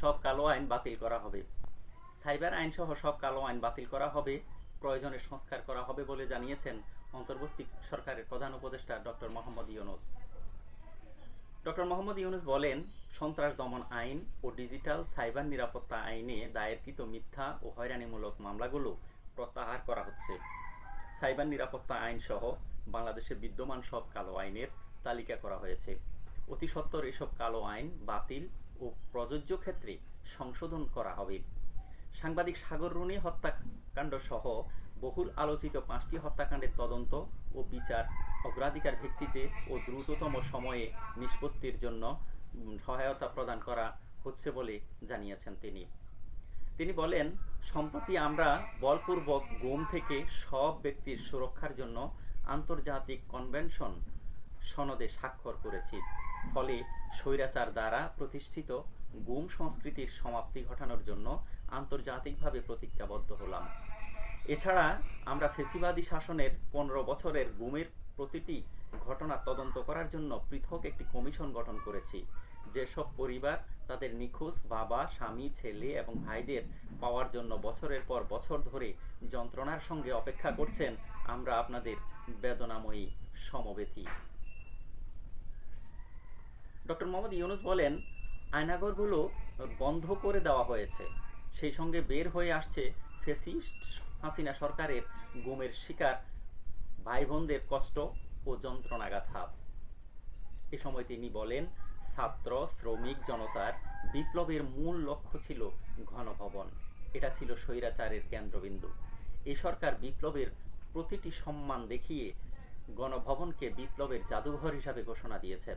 সব কালো আইন বাতিল করা হবে। সাইবার আইন সহ সব কালো আইন বাতিল করা হবে, প্রয়োজনে সংস্কার করা হবে বলে জানিয়েছেন অন্তর্বর্তী সরকারের প্রধান উপদেষ্টা ডক্টর মোহাম্মদ ইউনুস। ডক্টর মোহাম্মদ ইউনুস বলেন, সন্ত্রাস দমন আইন ও ডিজিটাল সাইবার নিরাপত্তা আইনে দায়েরকৃত মিথ্যা ও হয়রানিমূলক মামলাগুলো প্রত্যাহার করা হচ্ছে। সাইবার নিরাপত্তা আইন সহ বাংলাদেশে বিদ্যমান সব কালো আইনের তালিকা করা হয়েছে। অতি সত্বর এসব কালো আইন বাতিল ও প্রযোজ্য ক্ষেত্রে সংশোধন করা হবে। সাংবাদিক সাগর রুনি হত্যাকাণ্ড সহ বহুল আলোচিত পাঁচটি হত্যাকাণ্ডের তদন্ত ও বিচার অগ্রাধিকার ভিত্তিতে ও দ্রুততম সময়ে নিষ্পত্তির জন্য সহায়তা প্রদান করা হচ্ছে বলে জানিয়েছেন তিনি। তিনি বলেন, সম্প্রতি আমরা বলপূর্বক গুম থেকে সব ব্যক্তির সুরক্ষার জন্য আন্তর্জাতিক কনভেনশন সনদে স্বাক্ষর করেছি। ফলে স্বৈরাচার দ্বারা প্রতিষ্ঠিত গুম সংস্কৃতির সমাপ্তি ঘটানোর জন্য আন্তর্জাতিকভাবে প্রতিজ্ঞাবদ্ধ হলাম। এছাড়া আমরা ফেসিবাদী শাসনের পনেরো বছরের গুমের প্রতিটি ঘটনা তদন্ত করার জন্য পৃথক একটি কমিশন গঠন করেছি, যেসব পরিবার তাদের নিখোঁজ বাবা, স্বামী, ছেলে এবং ভাইদের পাওয়ার জন্য বছরের পর বছর ধরে যন্ত্রণার সঙ্গে অপেক্ষা করছেন, আমরা আপনাদের বেদনাময়ী সমবেথী ডক্টর মোহাম্মদ ইউনুস বলেন, আয়নাগরগুলো বন্ধ করে দেওয়া হয়েছে। সেই সঙ্গে বের হয়ে আসছে ফেসিস্ট হাসিনা সরকারের গুমের শিকার ভাই বোনদের কষ্ট ও যন্ত্রণাগাথা। এ সময় তিনি বলেন, ছাত্র, শ্রমিক, জনতার বিপ্লবের মূল লক্ষ্য ছিল ঘনভবন। এটা ছিল স্বৈরাচারের কেন্দ্রবিন্দু। এ সরকার বিপ্লবের প্রতিটি সম্মান দেখিয়ে গণভবনকে বিপ্লবের জাদুঘর হিসাবে ঘোষণা দিয়েছেন।